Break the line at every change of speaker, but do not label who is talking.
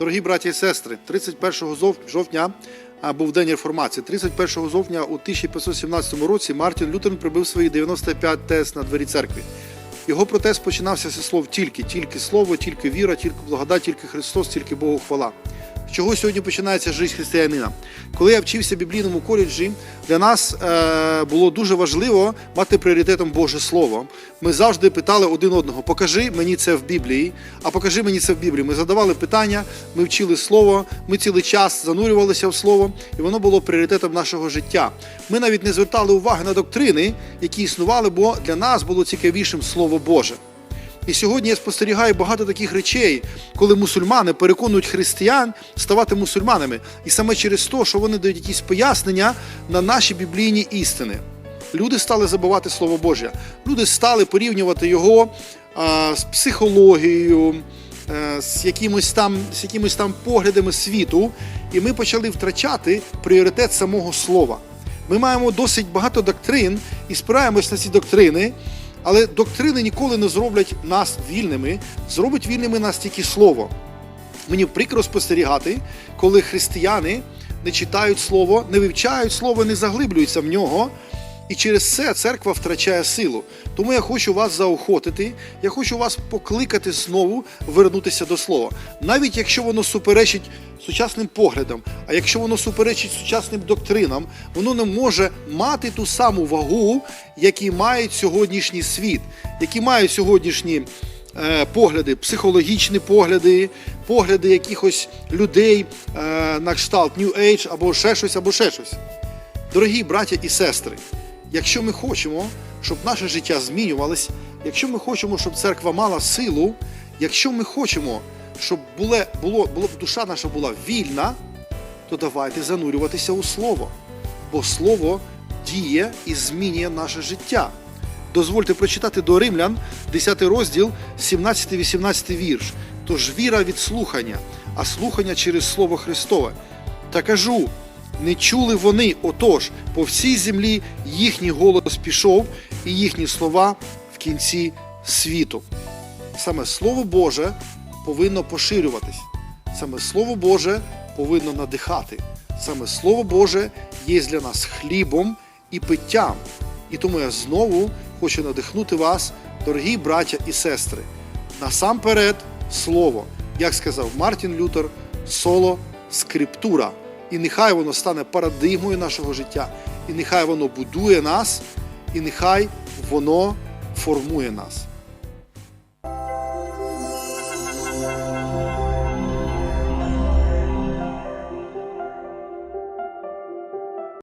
Дорогі браті і сестри, 31 жовтня був день реформації. 31 жовтня у 1517 році Мартін Лютер прибив свої 95 тез на двері церкви. Його протест починався зі слов тільки, тільки слово, тільки віра, тільки благодать, тільки Христос, тільки Богу хвала. Чого сьогодні починається життя християнина? Коли я вчився в біблійному коледжі, для нас е, було дуже важливо мати пріоритетом Боже Слово. Ми завжди питали один одного: покажи мені це в Біблії, а покажи мені це в Біблії. Ми задавали питання, ми вчили слово, ми цілий час занурювалися в слово, і воно було пріоритетом нашого життя. Ми навіть не звертали уваги на доктрини, які існували, бо для нас було цікавішим Слово Боже. І сьогодні я спостерігаю багато таких речей, коли мусульмани переконують християн ставати мусульманами, і саме через те, що вони дають якісь пояснення на наші біблійні істини. Люди стали забувати Слово Боже. Люди стали порівнювати його а, з психологією, е, з якимось там з якимось там поглядами світу, і ми почали втрачати пріоритет самого слова. Ми маємо досить багато доктрин і спираємось на ці доктрини, але доктрини ніколи не зроблять нас вільними, зробить вільними нас тільки слово. Мені прикро спостерігати, коли християни не читають слово, не вивчають слово, не заглиблюються в нього. І через це церква втрачає силу. Тому я хочу вас заохотити, я хочу вас покликати знову вернутися до слова. Навіть якщо воно суперечить сучасним поглядам, а якщо воно суперечить сучасним доктринам, воно не може мати ту саму вагу, які мають сьогоднішній світ, які мають сьогоднішні е, погляди, психологічні погляди, погляди якихось людей е, на кшталт New Age або ще щось, або ще щось. Дорогі браття і сестри, якщо ми хочемо, щоб наше життя змінювалось, якщо ми хочемо, щоб церква мала силу, якщо ми хочемо, щоб було, було, було душа наша була вільна, то давайте занурюватися у слово. Бо слово діє і змінює наше життя. Дозвольте прочитати до римлян 10 розділ, 17-18 вірш. Тож віра від слухання, а слухання через Слово Христове. Та кажу, не чули вони, отож, по всій землі їхній голос пішов, і їхні слова в кінці світу. Саме Слово Боже повинно поширюватись. Саме Слово Боже повинно надихати. Саме Слово Боже є для нас хлібом і питтям. І тому я знову хочу надихнути вас, дорогі браття і сестри. Насамперед, слово, як сказав Мартін Лютер, соло скриптура. І нехай воно стане парадигмою нашого життя, і нехай воно будує нас, і нехай воно формує нас.